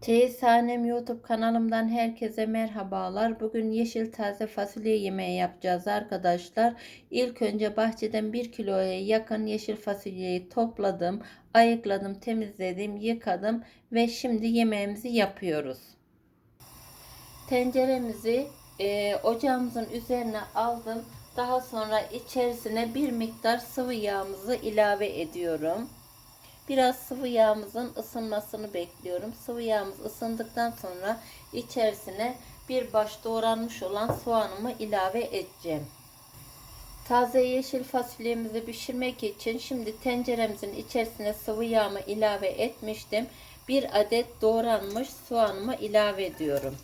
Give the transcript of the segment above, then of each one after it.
Çeyizhanem YouTube kanalımdan herkese merhabalar. Bugün yeşil taze fasulye yemeği yapacağız arkadaşlar. İlk önce bahçeden 1 kiloya yakın yeşil fasulyeyi topladım, ayıkladım, temizledim, yıkadım ve şimdi yemeğimizi yapıyoruz. Tenceremizi e, ocağımızın üzerine aldım. Daha sonra içerisine bir miktar sıvı yağımızı ilave ediyorum. Biraz sıvı yağımızın ısınmasını bekliyorum. Sıvı yağımız ısındıktan sonra içerisine bir baş doğranmış olan soğanımı ilave edeceğim. Taze yeşil fasulyemizi pişirmek için şimdi tenceremizin içerisine sıvı yağımı ilave etmiştim. Bir adet doğranmış soğanımı ilave ediyorum.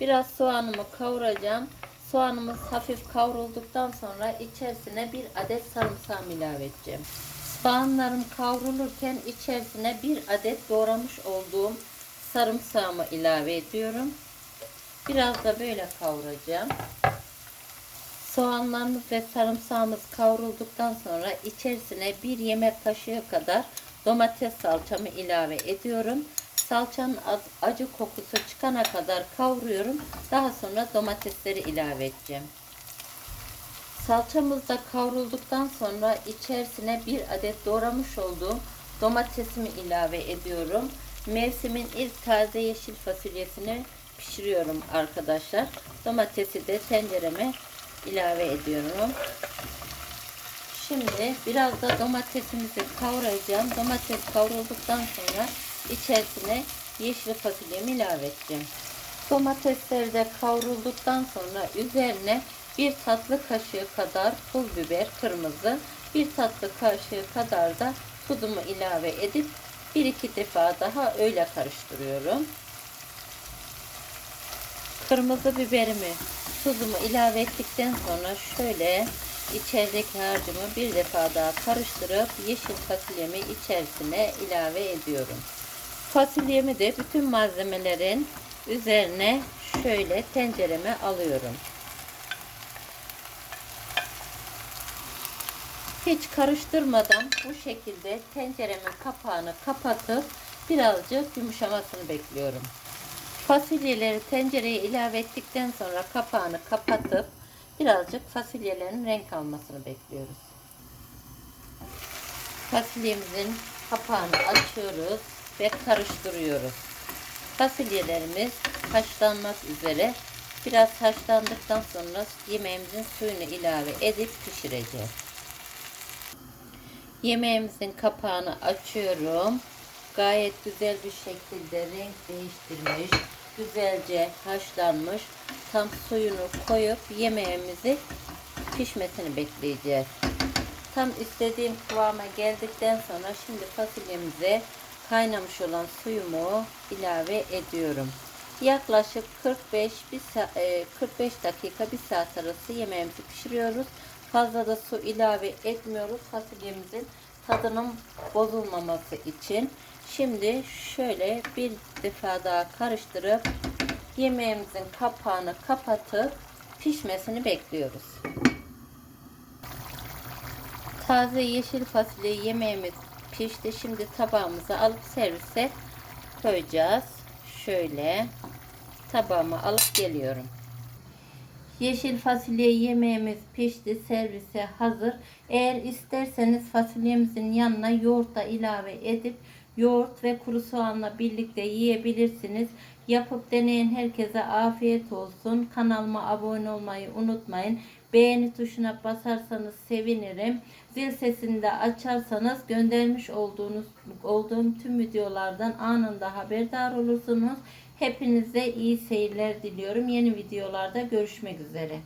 Biraz soğanımı kavuracağım. Soğanımız hafif kavrulduktan sonra içerisine bir adet sarımsağım ilave edeceğim. Soğanlarım kavrulurken içerisine bir adet doğramış olduğum sarımsağımı ilave ediyorum. Biraz da böyle kavuracağım. Soğanlarımız ve sarımsağımız kavrulduktan sonra içerisine bir yemek kaşığı kadar domates salçamı ilave ediyorum. Salçanın acı kokusu çıkana kadar kavuruyorum. Daha sonra domatesleri ilave edeceğim. Salçamız da kavrulduktan sonra içerisine bir adet doğramış olduğum domatesimi ilave ediyorum. Mevsimin ilk taze yeşil fasulyesini pişiriyorum arkadaşlar. Domatesi de tencereme ilave ediyorum. Şimdi biraz da domatesimizi kavuracağım. Domates kavrulduktan sonra içerisine yeşil fasulyemi ilave edeceğim. Domatesler de kavrulduktan sonra üzerine bir tatlı kaşığı kadar pul biber kırmızı, bir tatlı kaşığı kadar da tuzumu ilave edip bir iki defa daha öyle karıştırıyorum. Kırmızı biberimi, tuzumu ilave ettikten sonra şöyle içerideki harcımı bir defa daha karıştırıp yeşil fasulyemi içerisine ilave ediyorum. Fasulyemi de bütün malzemelerin üzerine şöyle tencereme alıyorum. Hiç karıştırmadan bu şekilde tenceremin kapağını kapatıp birazcık yumuşamasını bekliyorum. Fasulyeleri tencereye ilave ettikten sonra kapağını kapatıp birazcık fasulyelerin renk almasını bekliyoruz. Fasulyemizin kapağını açıyoruz ve karıştırıyoruz. Fasulyelerimiz haşlanmak üzere. Biraz haşlandıktan sonra yemeğimizin suyunu ilave edip pişireceğiz. Yemeğimizin kapağını açıyorum. Gayet güzel bir şekilde renk değiştirmiş. Güzelce haşlanmış. Tam suyunu koyup yemeğimizi pişmesini bekleyeceğiz. Tam istediğim kıvama geldikten sonra şimdi fasulyemize kaynamış olan suyumu ilave ediyorum. Yaklaşık 45 bir 45 dakika bir saat arası yemeğimizi pişiriyoruz. Fazla da su ilave etmiyoruz fasulyemizin tadının bozulmaması için. Şimdi şöyle bir defa daha karıştırıp yemeğimizin kapağını kapatıp pişmesini bekliyoruz. Taze yeşil fasulye yemeğimiz pişti. Şimdi tabağımıza alıp servise koyacağız. Şöyle tabağıma alıp geliyorum. Yeşil fasulye yemeğimiz pişti. Servise hazır. Eğer isterseniz fasulyemizin yanına yoğurt da ilave edip yoğurt ve kuru soğanla birlikte yiyebilirsiniz. Yapıp deneyen herkese afiyet olsun. Kanalıma abone olmayı unutmayın. Beğeni tuşuna basarsanız sevinirim. Zil sesini de açarsanız göndermiş olduğunuz olduğum tüm videolardan anında haberdar olursunuz. Hepinize iyi seyirler diliyorum. Yeni videolarda görüşmek üzere.